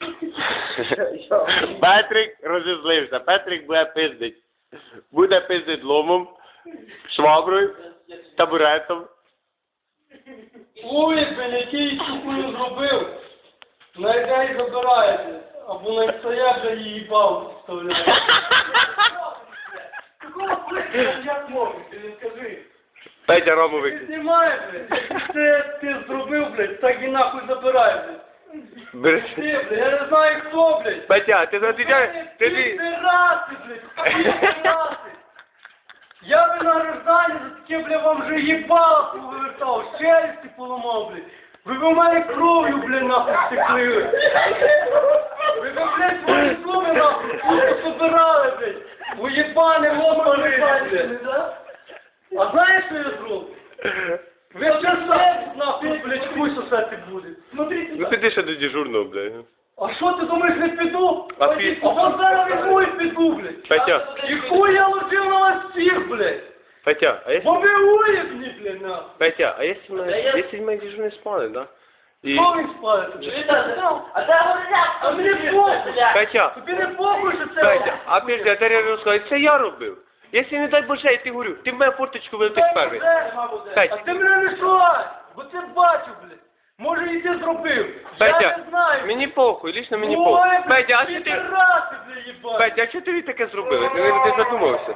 Петрик розізлився. Петрик буде пиздить. Буде пиздить ломом, шваброю, табуретом. Ой, блін, який чукую зробив. На ідеї забираєте. Або на стоять вже її бав вставляє. Такого блядь, як можна, ти не скажи. Петя Рому Ти викинь. знімаєш, блядь, це ти зробив, блядь, так і нахуй забирай, блядь. Ти, блядь, я не знаю хто, блядь. Петя, ти затичаєш? Ти Ти блядь, пірати. Я би на рожданні за таке, блядь, вам вже їбало повертав, челюсті поламав, блядь. Ви б у мене кров'ю, блядь, нахуй стекли. Ви б, блядь, свої зуби, нахуй, куди собирали, блядь. Уєбане лопали, блядь. А знаєш, що я зроблю? Ви ще сам, нахуй, блядь, хуй сосати буде. Смотрите, Ну піди ще до дежурного, блядь. а що ти думаєш, не піду? А ти- А зараз візьму і піду, блядь. Петя, І хуй я ложив на вас всіх, блядь. Петя, а Бо якщо... ви уєбні, блядь, на. Петя, а якщо ми, якщо ми дежурний спали, да? І... Що ви спалите? А де городяк? А мені похуй. Петя, Тобі не похуй, що це... Петя, а після я розказати, це я робив. Якщо не дай Боже, я ти говорю, ти в мене форточку вилетиш перший. А Петя, ти мене не шукай, бо ти бачу, блядь. Може і ти зробив. Я Петя, не знаю. мені похуй, лично мені Ой, похуй. блядь, Петя, а що ти... підраси. Петя, а що тобі таке зробили? Ти не ти задумався.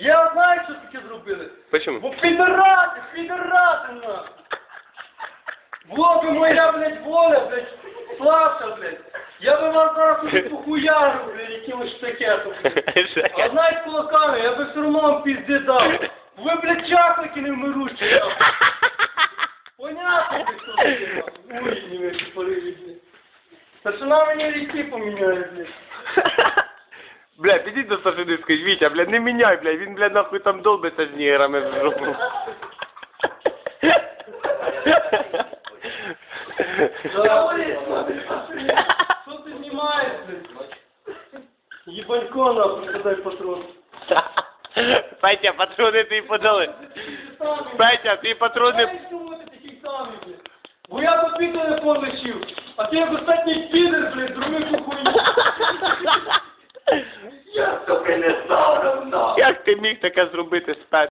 Я знаю, що таке зробили. Почему? Бо підарати, підарати нахуй. Було би моя, блядь, воля, блядь, слався, блядь. Я би вас зараз уже похуярив, блядь, якимось штакетом, блядь. А знаєш кулаками, я би все одно вам пізди дав. Ви, блядь, чаклики не вмирущі, нахуй. Понятно, блядь, що таке, нахуй. Ой, не вижу, пориві, блядь. Старшина мені ріки поміняє, блядь. Бля, підіть до старшини, скажіть, Вітя, бля, не міняй, бля, він, бля, нахуй там долбиться з нігерами в жопу. Що ти знімаєш, блядь? Єбанько, нахуй, подай патрон. Петя, патрони ти подали. Петя, ти патрони... Знаєш, чому ти такий самий, блядь? Бо я тобі телефон лишив, а ти як останній підер, блядь, зробив ту хуйню. Я тобі не соромно. Як ти міг таке зробити Петя?